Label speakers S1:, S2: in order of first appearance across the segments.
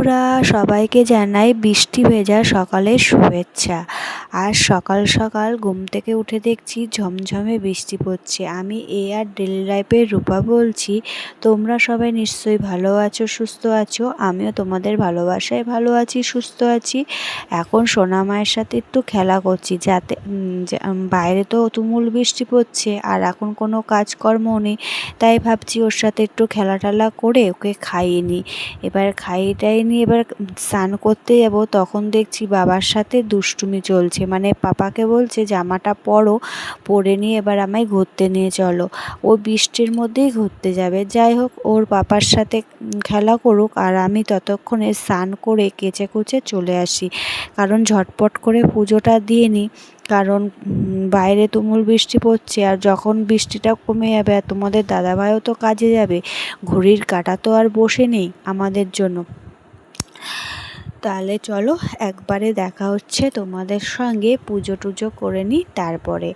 S1: বন্ধুরা সবাইকে জানাই বৃষ্টি ভেজা সকালের শুভেচ্ছা। আর সকাল সকাল ঘুম থেকে উঠে দেখছি ঝমঝমে বৃষ্টি পড়ছে। আমি এ আর ডেলি লাইফের রূপা বলছি, তোমরা সবাই নিশ্চয়ই ভালো আছো, সুস্থ আছো। আমিও তোমাদের ভালোবাসায় ভালো আছি, সুস্থ আছি। এখন সোনা মায়ের সাথে একটু খেলা করছি যাতে বাইরে তো তুমুল বৃষ্টি পড়ছে আর এখন কোনো কাজকর্ম নেই। তাই ভাবছি ওর সাথে একটু খেলা টেলা করে ওকে খাইয়ে নিই। এবার খাইয়ে টাইয়ে নিয়ে এবার স্নান করতে যাব, তখন দেখছি বাবার সাথে দুষ্টুমি চলছে। মানে পাপাকে বলছে, জামাটা পরো, পরে নিয়ে এবার আমায় ঘুরতে নিয়ে চলো। ও বৃষ্টির মধ্যেই ঘুরতে যাবে। যাই হোক, ওর পাপার সাথে খেলা করুক আর আমি ততক্ষণে স্নান করে কেচে কুচে চলে আসি। কারণ ঝটপট করে পুজোটা দিয়ে নিই। কারণ বাইরে তুমুল বৃষ্টি পড়ছে আর যখন বৃষ্টিটা কমে যাবে আর তোমাদের দাদাভাইও তো কাজে যাবে, ঘড়ির কাটা তো আর বসে নেই আমাদের জন্য। তাহলে চলো একবারে দেখা হচ্ছে তোমাদের সঙ্গে, পুজো টুজো করে নিই তারপরে।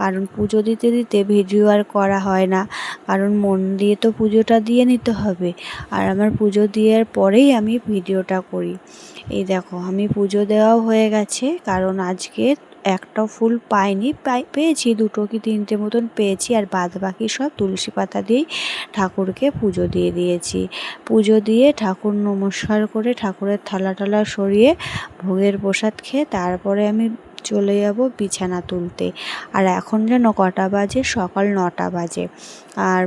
S1: কারণ পুজো দিতে দিতে ভিডিও আর করা হয় না, কারণ মন দিয়ে তো পুজোটা দিয়ে নিতে হবে। আর আমার পুজো দেওয়ার পরেই আমি ভিডিওটা করি। এই দেখো, আমি পুজো দেওয়াও হয়ে গেছে, কারণ আজকে একটা ফুল পাইনি। পাই পেয়েছি দুটো কি তিনটে মতন পেয়েছি আর বাদ বাকি সব তুলসী পাতা দিয়েই ঠাকুরকে পুজো দিয়ে দিয়েছি। পুজো দিয়ে ঠাকুর নমস্কার করে ঠাকুরের থালা টালা সরিয়ে ভোগের প্রসাদ খেয়ে তারপরে আমি চলে যাব বিছানা তুলতে। আর এখন যেন কটা বাজে? সকাল নটা বাজে। আর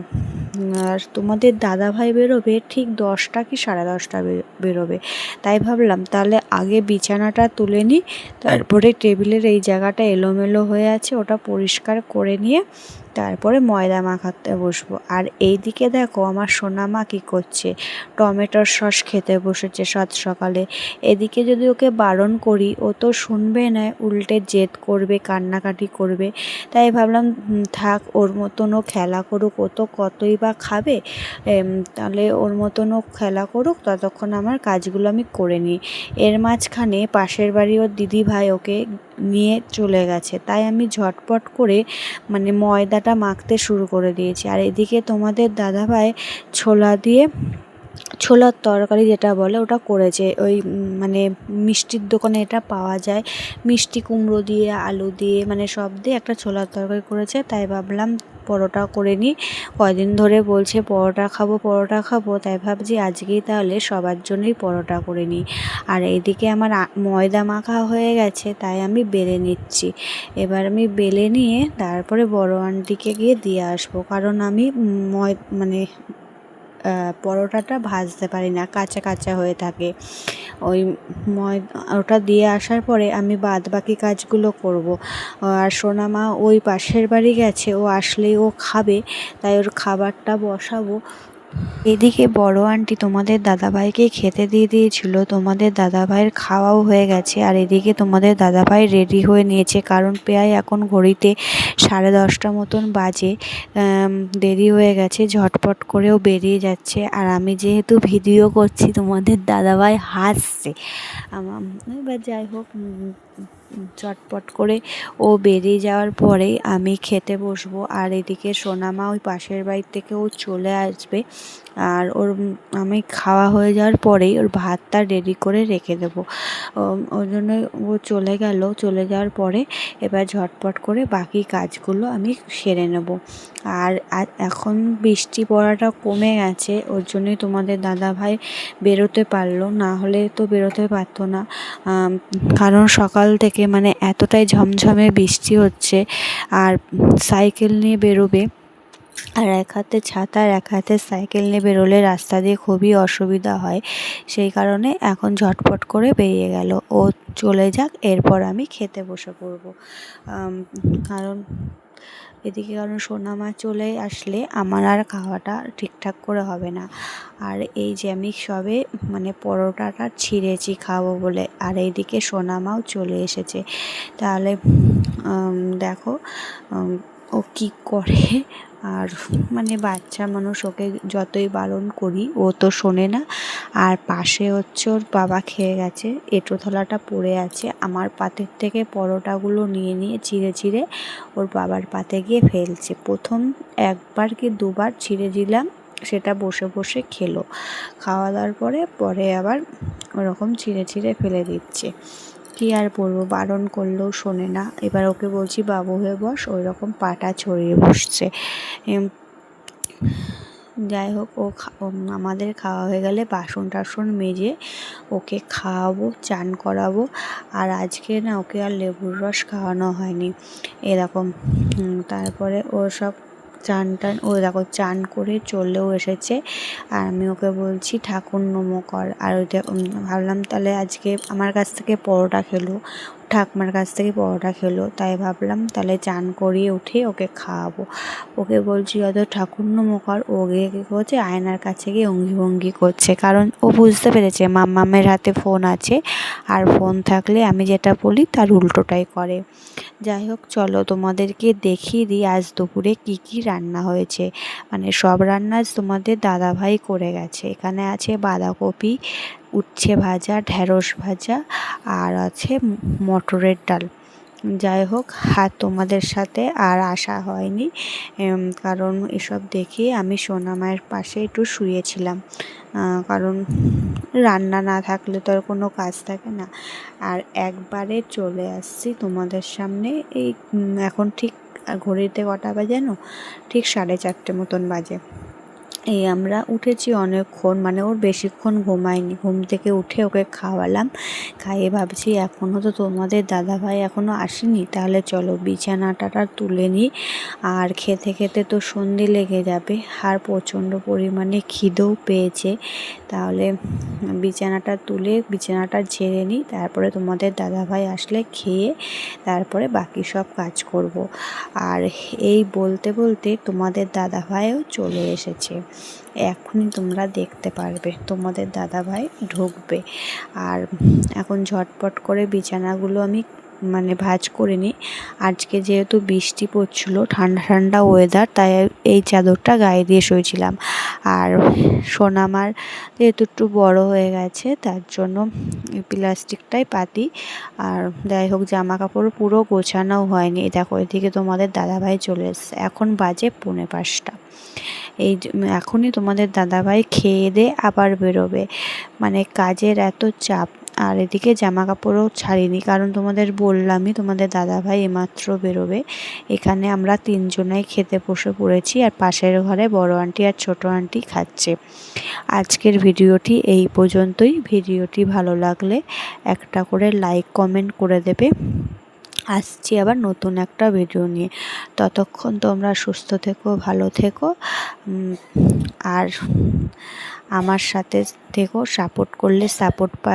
S1: আর তোমাদের দাদাভাই বেরোবে ঠিক দশটা কি সাড়ে দশটা বেরোবে। তাই ভাবলাম তাহলে আগে বিছানাটা তুলে নিই, তারপরে টেবিলের এই জায়গাটা এলোমেলো হয়ে আছে, ওটা পরিষ্কার করে নিয়ে তারপরে ময়দা মাখাতে বসবো। আর এই দিকে দেখো আমার সোনা মা কী করছে, টমেটোর সস খেতে বসেছে সাত সকালে। এদিকে যদি ওকে বারণ করি, ও তো শুনবে না, উল্টে জেদ করবে, কান্নাকাটি করবে। তাই ভাবলাম থাক, ওর মতনও খেলা করুক, ও তো কতই বা খাবে তাহলে ওর মতনও খেলা করুক, ততক্ষণ আমার কাজগুলো আমি করে নিই। এর মাঝখানে পাশের বাড়ি ওর দিদি ভাই ওকে নিয়ে চলে গেছে, তাই আমি ঝটপট করে মানে ময়দাটা মাখতে শুরু করে দিয়েছি। আর এদিকে তোমাদের দাদাভাই ছোলা দিয়ে, ছোলার তরকারি যেটা বলে ওটা করেছে, ওই মানে মিষ্টির দোকানে এটা পাওয়া যায়। মিষ্টি কুমড়ো দিয়ে, আলু দিয়ে মানে সব দিয়ে একটা ছোলার তরকারি করেছে, তাই ভাবলাম পরোটা করে নিই কদিন ধরে বলছে, পরোটা খাব পরোটা খাব। তাই ভাবছি আজকেই তাহলে সবার জন্যই পরোটা করে নিই আর এদিকে আমার ময়দা মাখা হয়ে গেছে, তাই আমি বেলে নিচ্ছি। এবার আমি বেলে নিয়ে তারপরে বড় আন্টিকে গিয়ে দিয়ে আসব। কারণ আমি ময় মানে পরোটাটা ভাজতে পারি না, কাঁচা কাঁচা হয়ে থাকে। ওই ময়, ওটা দিয়ে আসার পরে আমি বাদ বাকি কাজগুলো করব। আর সোনামা ওই পাশের বাড়ি গেছে, ও আসলেই ও খাবে, তাই ওর খাবারটা বসাবো। এদিকে বড় আন্টি তোমাদের দাদাভাইকে খেতে দিয়ে দিয়েছিল। তোমাদের দাদাভাইয়ের খাওয়াও হয়ে গেছে আর এদিকে তোমাদের দাদাভাই রেডি হয়ে নিয়েছে কারণ প্রায় এখন ঘড়িতে সাড়ে দশটা মতন বাজে দেরি হয়ে গেছে, ঝটপট করেও বেরিয়ে যাচ্ছে। আর আমি যেহেতু ভিডিও করছি, তোমাদের দাদাভাই হাসছে। আমার এবার যাই হোক চটপট করে ও বেরিয়ে যাওয়ার পরে আমি খেতে বসবো। আর এদিকে সোনামা ওই পাশের বাড়ি থেকে ও চলে আসবে। আর ওর আমি খাওয়া হয়ে যাওয়ার পরেই ওর ভাতটা রেডি করে রেখে দেবো। ওই জন্য ও চলে গেল। চলে যাওয়ার পরে এবার ঝটপট করে বাকি কাজগুলো আমি সেরে নেব। আর এখন বৃষ্টি পড়াটা কমে গেছে। ওর জন্যই তোমাদের দাদা ভাই বেরোতে পারল। না হলে তো বেরোতে পারতো না। কারণ সকাল থেকে মানে এতটাই ঝমঝমে বৃষ্টি হচ্ছে। আর সাইকেল নিয়ে বেরোবে। আর এক হাতে ছাতা আর এক হাতে সাইকেল নিয়ে বেরোলে রাস্তা দিয়ে খুবই অসুবিধা হয়। সেই কারণে এখন ঝটপট করে বেরিয়ে গেল। ও চলে যাক, এরপর আমি খেতে বসে পড়ব। কারণ এদিকে কারণ সোনা মা চলে আসলে আমার আর খাওয়াটা ঠিকঠাক করে হবে না। আর এই যে আমি সবে মানে পরোটাটা ছিঁড়েছি খাব বলে, আর এইদিকে সোনা মাও চলে এসেছে। তাহলে দেখো ও কী করে? আর মানে বাচ্চা মানুষ ওকে যতই বারণ করি, ও তো শোনে না। আর পাশে হচ্ছে ওর বাবা খেয়ে গেছে, এঁটো থালাটা পড়ে আছে। আমার পাতের থেকে পরোটাগুলো নিয়ে নিয়ে চিড়ে চিড়ে ওর বাবার পাতে গিয়ে ফেলছে। প্রথম একবার কি দুবার ছিঁড়ে দিলাম, সেটা বসে বসে খেলো। খাওয়া দাওয়ার পরে পরে আবার ওরকম ছিঁড়ে ছিঁড়ে ফেলে দিচ্ছে। কি আর বলব? বারণ করলেও শোনে না। এবার ওকে বলছি, বাবু হয়ে বস ওই রকম পাটা ছড়িয়ে বসছে। যাই হোক ও আমাদের খাওয়া হয়ে গেলে বাসন টাসন মেজে ওকে খাওয়াবো, চান করাবো। আর আজকে না, ওকে আর লেবুর রস খাওয়ানো হয়নি। এরকম তারপরে ও সব টান, ও দেখো চান করে চলেও এসেছে। আর আমি ওকে বলছি, ঠাকুর, নমো কর। আর ওইটা ভাবলাম তাহলে আজকে আমার কাছ থেকে পরোটা খেলো। ঠাকমার কাছ থেকে পরোটা খেলো, তাই ভাবলাম তাহলে চান করিয়ে উঠে ওকে খাওয়াবো। ওকে বলছি, অত ঠাকুর নমো কর ও গিয়ে কী করছে আয়নার কাছে গিয়ে অঙ্গি ভঙ্গি করছে। কারণ ও বুঝতে পেরেছে মাম্মামের হাতে ফোন আছে, আর ফোন থাকলে আমি যেটা বলি তার উল্টোটাই করে। যাই হোক, চলো তোমাদেরকে দেখিয়ে দিই আজ দুপুরে কি কি রান্না হয়েছে। মানে সব রান্না আজ তোমাদের দাদাভাই করে গেছে। এখানে আছে বাঁধাকপি উচ্ছে ভাজা ঢ্যাঁড়স ভাজা আর আছে মটরের ডাল। যাই হোক আর তোমাদের সাথে আর আসা হয়নি কারণ এসব দেখে আমি সোনামায়ের পাশে একটু শুয়েছিলাম। কারণ রান্না না থাকলে তো আর কোনো কাজ থাকে না। আর একবারে চলে আসছি তোমাদের সামনে, এই এখন ঠিক ঘড়িতে কটা বাজে জানো? ঠিক সাড়ে চারটে মতন বাজে। এই আমরা উঠেছি অনেকক্ষণ মানে ওর বেশিক্ষণ ঘুমায়নি। ঘুম থেকে উঠে ওকে খাওয়ালাম। খাইয়ে ভাবছি এখনও তো তোমাদের দাদাভাই এখনও আসেনি, তাহলে চলো বিছানাটা তুলে নিই। আর খেতে খেতে তো সন্ধে লেগে যাবে। আর প্রচণ্ড পরিমাণে খিদেও পেয়েছে। তাহলে বিছানাটা তুলে, বিছানাটা ঝেড়ে নিই, তারপরে তোমাদের দাদাভাই আসলে খেয়ে তারপরে বাকি সব কাজ করব। আর এই বলতে বলতে তোমাদের দাদাভাইও চলে এসেছে। এখনই তোমরা দেখতে পারবে, তোমাদের দাদাভাই ঢুকবে। আর এখন ঝটপট করে বিছানাগুলো আমি মানে ভাজ করে নিই। আজকে যেহেতু বৃষ্টি পড়ছিল, ঠান্ডা ঠান্ডা ওয়েদার তাই এই চাদরটা গায়ে দিয়ে শুয়েছিলাম। আর সোনামার যেহেতু একটু বড় হয়ে গেছে, তার জন্য প্লাস্টিকটাই পাতি। আর যাই হোক জামা কাপড় পুরো গোছানো হয়নি। দেখো, এদিকে তোমাদের দাদাভাই চলে এসছে। এখন বাজে পৌনে পাঁচটা। এই এখনই তোমাদের দাদাভাই খেয়ে দে আবার বেরোবে। মানে কাজের এত চাপ আর এদিকে জামা কাপড়ও ছাড়িনি, কারণ তোমাদের বললামই তোমাদের দাদাভাই এমাত্র বেরোবে। এখানে আমরা তিনজনাই খেতে বসে পড়েছি আর পাশের ঘরে বড় আন্টি আর ছোট আন্টি খাচ্ছে। আজকের ভিডিওটি এই পর্যন্তই। ভিডিওটি ভালো লাগলে একটা করে লাইক, কমেন্ট করে দেবে। আসছি আবার নতুন একটা ভিডিও নিয়ে। ততক্ষণ তোমরা সুস্থ থেকো, ভালো থেকো আর আমার সাথে থেকো, সাপোর্ট করলে সাপোর্ট পাবে